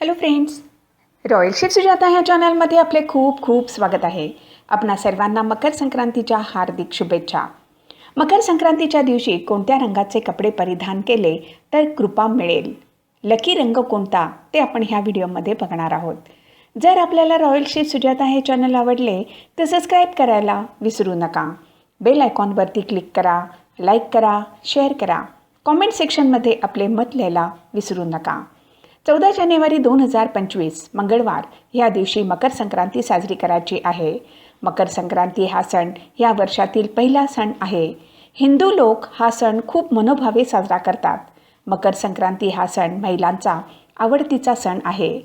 Hello friends royal ship Sujata ह्या चॅनलमध्ये आपले खूप खूप स्वागत आहे. आपणा सर्वांना मकर संक्रांतीच्या हार्दिक शुभेच्छा. मकर संक्रांतीच्या दिवशी कोणत्या रंगाचे कपडे परिधान केले तर कृपा मिळेल? लकी रंग कोणता ते आपण ह्या व्हिडिओमध्ये बघणार आहोत. जर आपल्याला रॉयल शिप सुजाता हे चॅनल आवडले तर सबस्क्राईब करायला विसरू नका. बेल आयकॉनवरती क्लिक करा लाईक करा शेअर करा. कॉमेंट सेक्शनमध्ये आपले मत लिहायला विसरू नका. चौदा जानेवारी दोन हजार पंचवीस मंगळवार. या दिवशी मकर संक्रांती साजरी करायची आहे. मकर संक्रांती हा सण या वर्षातील पहिला सण आहे. हिंदू लोक हा सण खूप मनोभावे साजरा करतात. मकर संक्रांती हा सण महिलांचा आवडतीचा सण आहे.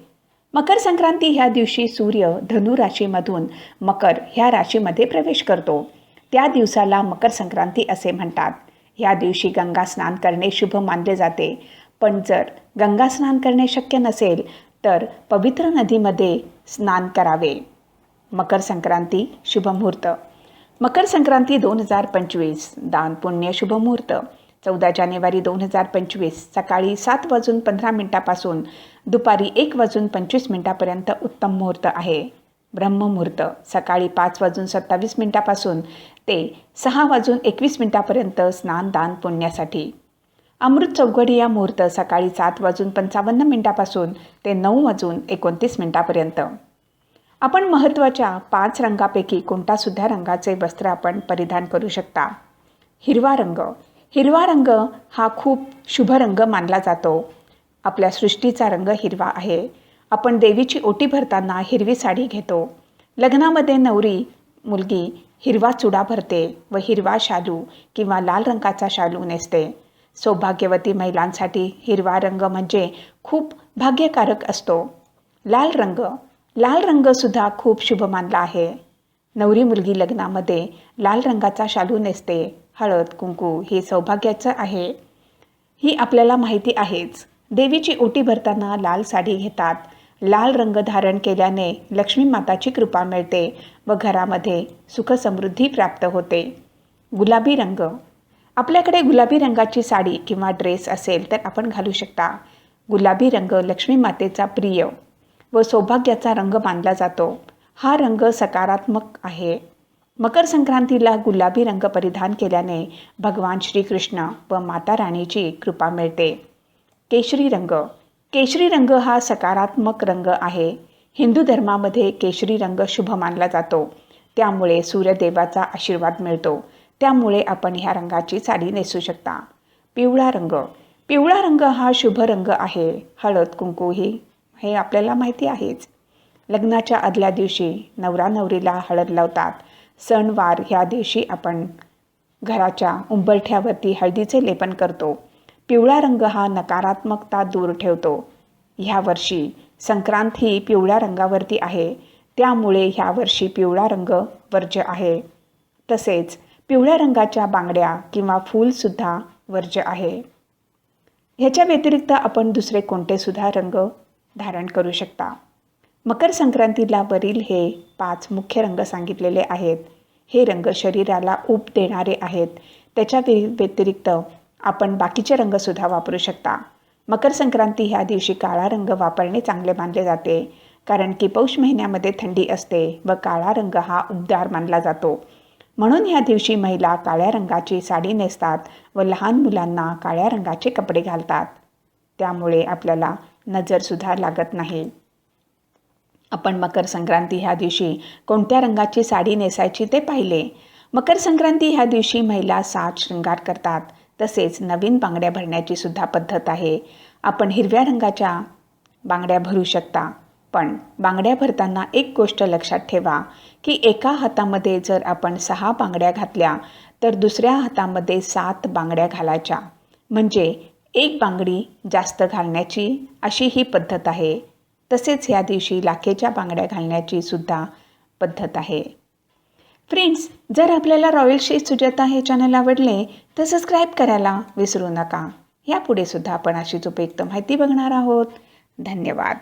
मकर संक्रांती ह्या दिवशी सूर्य धनु राशीमधून मकर ह्या राशीमध्ये प्रवेश करतो. त्या दिवसाला मकर संक्रांती असे म्हणतात. ह्या दिवशी गंगा स्नान करणे शुभ मानले जाते. पण जर गंगा स्नान करणे शक्य नसेल तर पवित्र नदीमध्ये स्नान करावे. मकर संक्रांती शुभमुहूर्त. मकर संक्रांती दोन हजार पंचवीस दान पुण्य शुभमुहूर्त. चौदा जानेवारी दोन हजार पंचवीस सकाळी सात वाजून पंधरा मिनिटापासून दुपारी एक वाजून पंचवीस मिनिटापर्यंत उत्तम मुहूर्त आहे. ब्रह्ममुहूर्त. सकाळी पाच वाजून सत्तावीस मिनिटापासून ते सहा वाजून एकवीस मिनिटापर्यंत स्नान दान पुण्यासाठी. अमृत चौघडी या मुहूर्त सकाळी सात वाजून पंचावन्न मिनिटापासून ते नऊ वाजून एकोणतीस मिनिटापर्यंत. आपण महत्त्वाच्या पाच रंगापैकी कोणतासुद्धा रंगाचे वस्त्र आपण परिधान करू शकता. हिरवा रंग. हिरवा रंग हा खूप शुभ रंग मानला जातो. आपल्या सृष्टीचा रंग हिरवा आहे. आपण देवीची ओटी भरताना हिरवी साडी घेतो. लग्नामध्ये नवरी मुलगी हिरवा चुडा भरते व हिरवा शालू किंवा लाल रंगाचा शालू नेसते. सौभाग्यवती महिलांसाठी हिरवा रंग म्हणजे खूप भाग्यकारक असतो. लाल रंग. लाल रंगसुद्धा खूप शुभ मानला आहे. नवरी मुलगी लग्नामध्ये लाल रंगाचा शालू नेसते. हळद कुंकू हे सौभाग्याचं आहे. ही आपल्याला माहिती आहेच. देवीची ओटी भरताना लाल साडी घेतात. लाल रंग धारण केल्याने लक्ष्मी माताची कृपा मिळते व घरामध्ये सुखसमृद्धी प्राप्त होते. गुलाबी रंग. आपल्याकडे गुलाबी रंगाची साडी किंवा ड्रेस असेल तर आपण घालू शकता. गुलाबी रंग लक्ष्मी मातेचा प्रिय व सौभाग्याचा रंग मानला जातो. हा रंग सकारात्मक आहे. मकर संक्रांतीला गुलाबी रंग परिधान केल्याने भगवान श्रीकृष्ण व माता राणीची कृपा मिळते. केशरी रंग. केशरी रंग हा सकारात्मक रंग आहे. हिंदू धर्मामध्ये केशरी रंग शुभ मानला जातो. त्यामुळे सूर्यदेवाचा आशीर्वाद मिळतो. त्यामुळे आपण ह्या रंगाची साडी नेसू शकता. पिवळा रंग. पिवळा रंग हा शुभ रंग आहे. हळद कुंकू ही हे आपल्याला माहिती आहेच. लग्नाच्या आदल्या दिवशी नवरा नवरीला हळद लावतात. सणवार ह्या दिवशी आपण घराच्या उंबरठ्यावरती हळदीचे लेपन करतो. पिवळा रंग हा नकारात्मकता दूर ठेवतो. ह्या वर्षी संक्रांत ही पिवळ्या रंगावरती आहे. त्यामुळे ह्या वर्षी पिवळा रंग वर्ज्य आहे. तसेच पिवळ्या रंगाच्या बांगड्या किंवा फूलसुद्धा वर्ज्य आहे. ह्याच्या व्यतिरिक्त आपण दुसरे कोणतेसुद्धा रंग धारण करू शकता? मकर संक्रांतीला वरील हे पाच मुख्य रंग सांगितलेले आहेत. हे रंग शरीराला ऊब देणारे आहेत. त्याच्या व्यतिरिक्त आपण बाकीचे रंगसुद्धा वापरू शकता. मकर संक्रांती ह्या दिवशी काळा रंग वापरणे चांगले मानले जाते. कारण की पौष महिन्यामध्ये थंडी असते व काळा रंग हा उबदार मानला जातो. म्हणून ह्या दिवशी महिला काळ्या रंगाची साडी नेसतात व लहान मुलांना काळ्या रंगाचे कपडे घालतात. त्यामुळे आपल्याला नजरसुद्धा लागत नाही. आपण मकर संक्रांती ह्या दिवशी कोणत्या रंगाची साडी नेसायची ते पाहिले. मकर संक्रांती ह्या दिवशी महिला सात शृंगार करतात. तसेच नवीन बांगड्या भरण्याची सुद्धा पद्धत आहे. आपण हिरव्या रंगाच्या बांगड्या भरू शकता. पण बांगड्या भरताना एक गोष्ट लक्षात ठेवा की एका हातामध्ये जर आपण सहा बांगड्या घातल्या तर दुसऱ्या हातामध्ये सात बांगड्या घालायच्या. म्हणजे एक बांगडी जास्त घालण्याची अशी ही पद्धत आहे. तसेच ह्या दिवशी लाखेच्या बांगड्या घालण्याची सुद्धा पद्धत आहे. फ्रेंड्स जर आपल्याला रॉयल शे सुजाता हे चॅनल आवडले तर सबस्क्राईब करायला विसरू नका. यापुढे सुद्धा आपण अशीच उपयुक्त माहिती बघणार आहोत. धन्यवाद.